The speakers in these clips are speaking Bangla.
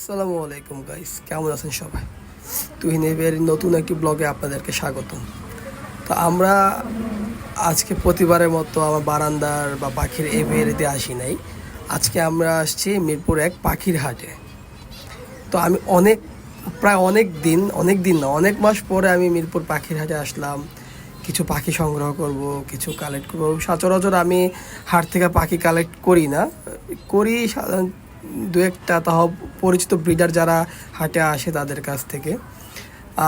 আসসালামু আলাইকুম গাইস কেমন আছেন সবাই? তুহিন এর নতুন একটি ব্লগে আপনাদেরকে স্বাগতম। তো আমরা আজকে প্রতিবারের মতো আমার বারান্দার বা পাখির এভিয়ারিতে আসি নাই। আজকে আমরা আসছি মিরপুর এক পাখির হাটে। তো আমি অনেক, প্রায় অনেক দিন অনেক দিন না, অনেক মাস পরে আমি মিরপুর পাখির হাটে আসলাম। কিছু পাখি সংগ্রহ করব, কিছু কালেক্ট করব। সচরাচর আমি হাট থেকে পাখি কালেক্ট করি না। করি সাধারণ দু একটা তাও পরিচিত ব্রিডার যারা হাটে আসে তাদের কাছ থেকে।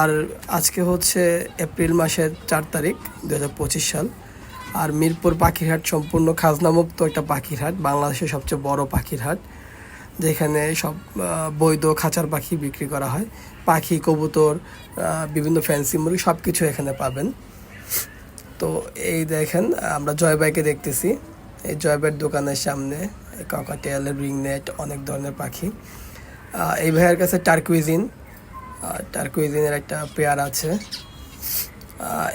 আর আজকে হচ্ছে এপ্রিল মাসের চার তারিখ দু হাজার পঁচিশ সাল। আর মিরপুর পাখির হাট সম্পূর্ণ খাজনামুক্ত একটা পাখির হাট বাংলাদেশের সবচেয়ে বড় পাখির হাট যেখানে সব বৈধ খাঁচার পাখি বিক্রি করা হয়। পাখি, কবুতর বিভিন্ন ফ্যান্সি মুরগি সব কিছু এখানে পাবেন। তো এই দেখেন, আমরা জয়বাইকে দেখতেছি। এই জয়বাইয়ের দোকানের সামনে ককাটেল রিংনেট, অনেক ধরনের পাখি। এই ভাইয়ের কাছে টার্কুইজিন টার্কুইজিনের একটা পেয়ার আছে।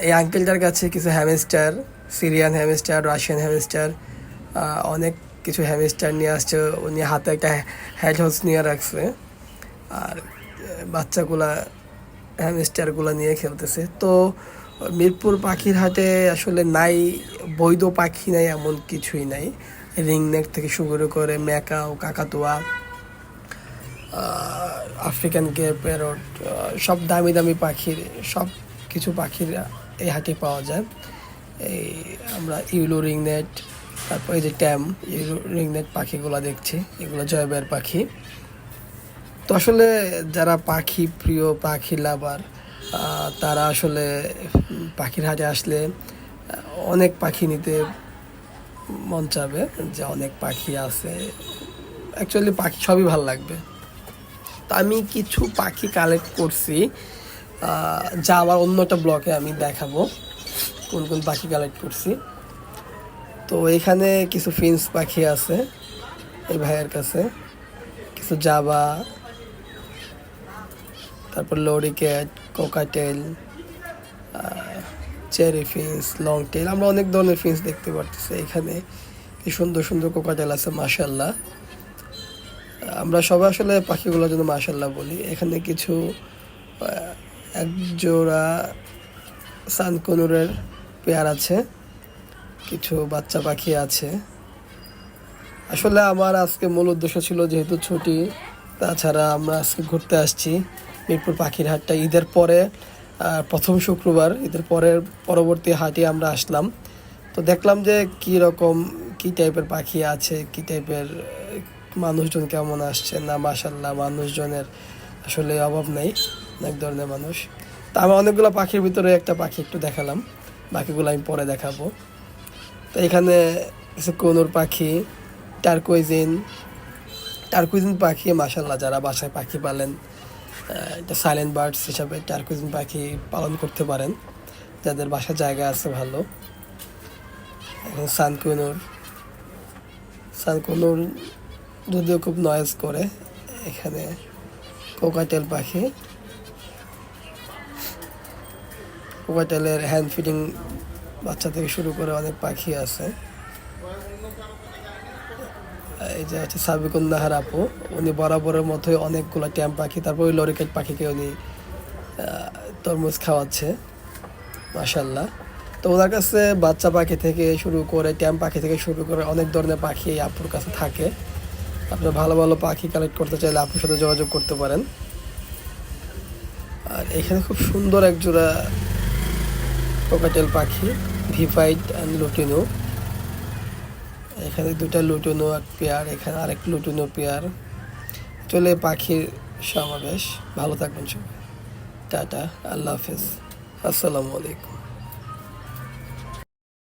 এই আঙ্কেলটার কাছে কিছু hamster Syrian hamster Russian hamster অনেক কিছু হ্যামস্টার নিয়ে আসছে। উনি হাতে একটা হ্যাড হাউস নিয়ে রাখছে। আর বাচ্চাগুলা হ্যামস্টারগুলো নিয়ে খেলতেছে। তো, মিরপুর পাখির হাটে আসলে নাই, বৈধ পাখি নাই, এমন কিছুই নাই। রিংনেক থেকে শুরু করে ম্যাকাও, কাকাতুয়া আফ্রিকান গে প্যারট সব দামি দামি পাখির, সব কিছু পাখির এই হাটে পাওয়া যায়। এই আমরা ইউলো রিংনেট তারপর এই যে ট্যাম ইউলো রিংনেট পাখিগুলো দেখছি, এগুলো জয়বের পাখি। তো আসলে যারা পাখি প্রিয়, পাখি লাভার তারা আসলে পাখির হাটে আসলে অনেক পাখি নিতে মন চাবে যে অনেক পাখি আছে। অ্যাকচুয়ালি পাখি সবই ভালো লাগবে। তো আমি কিছু পাখি কালেক্ট করছি। যা আমার অন্য একটা ব্লকে আমি দেখাবো। কোন কোন পাখি কালেক্ট করছি। তো এখানে কিছু ফিন্স পাখি আছে এই ভাইয়ের কাছে। কিছু জাবা, তারপর lorikeet cockatiel cherry finch long tail আমরা অনেক ধরনের ফিন্স দেখতে পারতেছি এখানে। কি সুন্দর সুন্দর কোকাটেল আছে মাশাল্লাহ আমরা সবাই আসলে পাখিগুলোর জন্য মাশাল্লাহ বলি। এখানে কিছু আহ, এক জোড়া সানকনুরের পেয়ার আছে। কিছু বাচ্চা পাখি আছে। আসলে আমার আজকে মূল উদ্দেশ্য ছিল যেহেতু ছুটি তাছাড়া আমরা আজকে ঘুরতে আসছি মিরপুর পাখির হাটটা। ঈদের পরে প্রথম শুক্রবার ঈদের পরের পরবর্তী হাটে আমরা আসলাম। তো দেখলাম যে কি রকম, কি টাইপের পাখি আছে, কি টাইপের মানুষজন কেমন আসছে। না মাসাল্লাহ মানুষজনের আসলে অভাব নেই, অনেক ধরনের মানুষ। তা আমি অনেকগুলো পাখির ভিতরে একটা পাখি একটু দেখালাম, বাকিগুলো আমি পরে দেখাবো। তো এখানে কিছু কোনুর পাখি, টার্কুইজিন। টার্কুইজিন পাখি মাসাল্লাহ যারা বাসায় পাখি পালেন এটা সাইলেন্ট বার্ডস হিসাবে টার্কুইজিন পাখি পালন করতে পারেন। যাদের বাসার জায়গা আছে ভালো। এখন সানকুনুর। সানকুনুর যদিও খুব নয়েজ করে, এখানে কোকাটেল পাখি। কোকাটেলের হ্যান্ড ফিডিং বাচ্চা থেকে শুরু করে অনেক পাখি আছে। যে হচ্ছে সাবিকুল নাহার আপু, উনি বরাবরের মতোই অনেকগুলো ট্যাম পাখি, তারপর ওই লরিকেট পাখিকে উনি তরমুজ খাওয়াচ্ছে মাসাল্লাহ তো ওনার কাছে বাচ্চা পাখি থেকে শুরু করে ট্যাম পাখি থেকে শুরু করে অনেক ধরনের পাখি আপুর কাছে থাকে। আপনি ভালো ভালো পাখি কালেক্ট করতে চাইলে আপুর সাথে যোগাযোগ করতে পারেন। আর এখানে খুব সুন্দর এক জোড়া কোকাটেল পাখি ভিফাইট অ্যান্ড লুটিনো। এখানে দুটা লুটুনো এক পেয়ার, এখানে আরেক লুটুনো পেয়ার। চলে পাখির সমাবেশ। ভালো থাকবেন সবাই। টাটা, আল্লাহ হাফেজ। আসসালামু আলাইকুম।